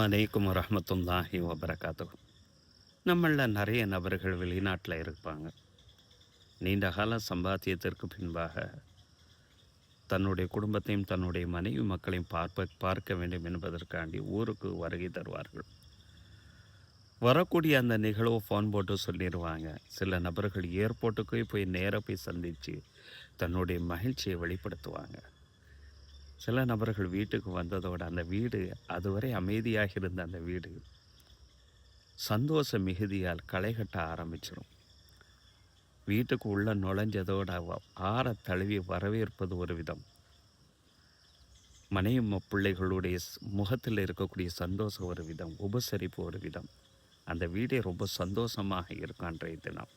வலைக்கும் வரமத்துல்லாஹி வபரகாத்துக்கும் நம்மளில் நிறைய நபர்கள் வெளிநாட்டில் இருப்பாங்க. நீண்ட கால சம்பாத்தியத்திற்கு பின்பாக தன்னுடைய குடும்பத்தையும் தன்னுடைய மனைவி மக்களையும் பார்ப்ப பார்க்க வேண்டும் என்பதற்காண்டி ஊருக்கு வருகை தருவார்கள். வரக்கூடிய அந்த நிகழ்வு ஃபோன் போட்டு சொல்லிடுவாங்க. சில நபர்கள் ஏர்போர்ட்டுக்கு போய் நேராக போய் சந்தித்து தன்னுடைய மகிழ்ச்சியை வெளிப்படுத்துவாங்க. சில நபர்கள் வீட்டுக்கு வந்ததோடு அந்த வீடு அதுவரை அமைதியாக இருந்த அந்த வீடு. சந்தோஷ மிகுதியால் களை கட்ட ஆரம்பிச்சிடும் வீட்டுக்கு உள்ள நுழைஞ்சதோடு ஆற தழுவி வரவேற்பது ஒரு விதம். மனைவி ம- பிள்ளைகளுடைய முகத்தில் இருக்கக்கூடிய சந்தோஷம் ஒரு விதம் உபசரிப்பு ஒரு விதம். அந்த வீடே ரொம்ப சந்தோஷமாக இருக்கும் அன்றைய தினம்.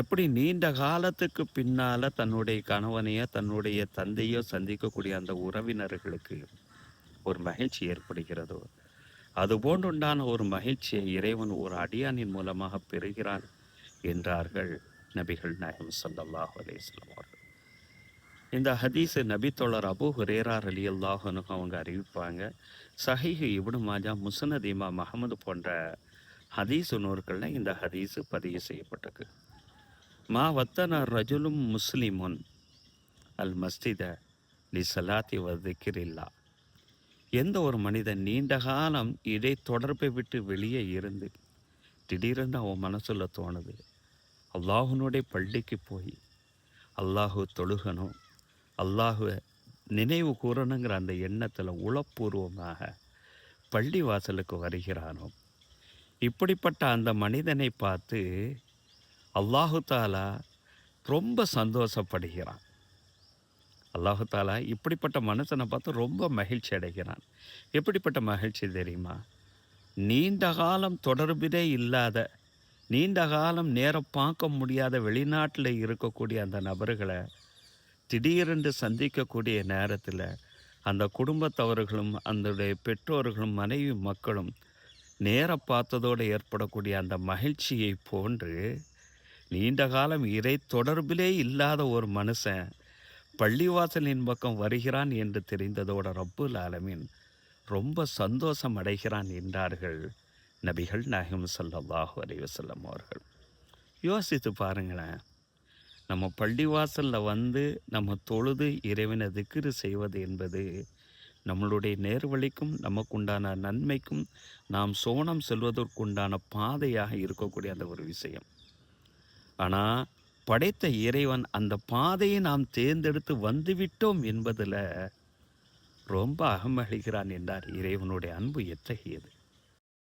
எப்படி நீண்ட காலத்துக்கு பின்னால் தன்னுடைய கணவனையோ தன்னுடைய தந்தையோ சந்திக்கக்கூடிய அந்த உறவினர்களுக்கு ஒரு மகிழ்ச்சி ஏற்படுகிறதோ அது போன்றுண்டான ஒரு மகிழ்ச்சியை இறைவன் ஒரு அடியானின் மூலமாக பெறுகிறான் என்றார்கள் நபிகள் நாயகம் ஸல்லல்லாஹு அலைஹி அவர்கள். இந்த ஹதீஸ் நபித்தோழர் அபு ஹுரேரா அலி அல்லாஹனு அவங்க அறிவிப்பாங்க. சஹிஹு இப்னு மாஜா முசனதீமா மஹமது போன்ற ஹதீஸ் நூற்களில் இந்த ஹதீஸு பதிவு செய்யப்பட்டிருக்கு. மா வத்தன ரஜுலும் முஸ்லிமுன் அல் மஸ்தித லி சலாத்தி வதிக்கிறில்லா எந்த ஒரு மனிதன் நீண்ட காலம் இடை தொடர்பை விட்டு வெளியே இருந்து திடீரென்று அவன் மனசுல தோணுது. அல்லாஹுனுடைய பள்ளிக்கு போய் அல்லாஹு தொழுகணும். அல்லாஹுவை நினைவு கூறணுங்கிற அந்த எண்ணத்தில் உளப்பூர்வமாக பள்ளி வாசலுக்கு வருகிறானோ. இப்படிப்பட்ட அந்த மனிதனை பார்த்து அல்லாஹு தாலா ரொம்ப சந்தோஷப்படுகிறான். அல்லாஹு தாலா இப்படிப்பட்ட மனுஷனை பார்த்து ரொம்ப மகிழ்ச்சி அடைகிறான். எப்படிப்பட்ட மகிழ்ச்சி தெரியுமா? நீண்ட காலம் தொடர்பிலே இல்லாத நீண்ட காலம் நேரம் பார்க்க முடியாத வெளிநாட்டில் இருக்கக்கூடிய அந்த நபர்களை திடீரென்று சந்திக்கக்கூடிய நேரத்தில் அந்த குடும்பத்தவர்களும் அதனுடைய பெற்றோர்களும் மனைவி மக்களும் நேர பார்த்ததோடு ஏற்படக்கூடிய அந்த மகிழ்ச்சியை போன்று நீண்ட காலம் இறை தொடர்பிலே இல்லாத ஒரு மனுஷன் பள்ளிவாசலின் பக்கம் வருகிறான் என்று தெரிந்ததோட ரப்புல் ஆலமின் ரொம்ப சந்தோஷம் அடைகிறான் என்றார்கள் நபிகள் நாயகம் சல்லாஹு அலைஹி அவர்கள். யோசித்து பாருங்களேன் நம்ம பள்ளிவாசலில் வந்து நம்ம தொழுது இறைவனை திக்ரு செய்வது என்பது நம்மளுடைய நேர்வழிக்கும் நமக்குண்டான நன்மைக்கும் நாம் சோனம் செல்வதற்குண்டான பாதையாக இருக்கக்கூடிய அந்த ஒரு விஷயம். ஆனால் படைத்த இறைவன் அந்த பாதையை நாம் தேர்ந்தெடுத்து வந்துவிட்டோம் என்பதில் ரொம்ப அகமகிழ்கிறான் என்றார் இறைவனுடைய அன்பு எத்தகையது?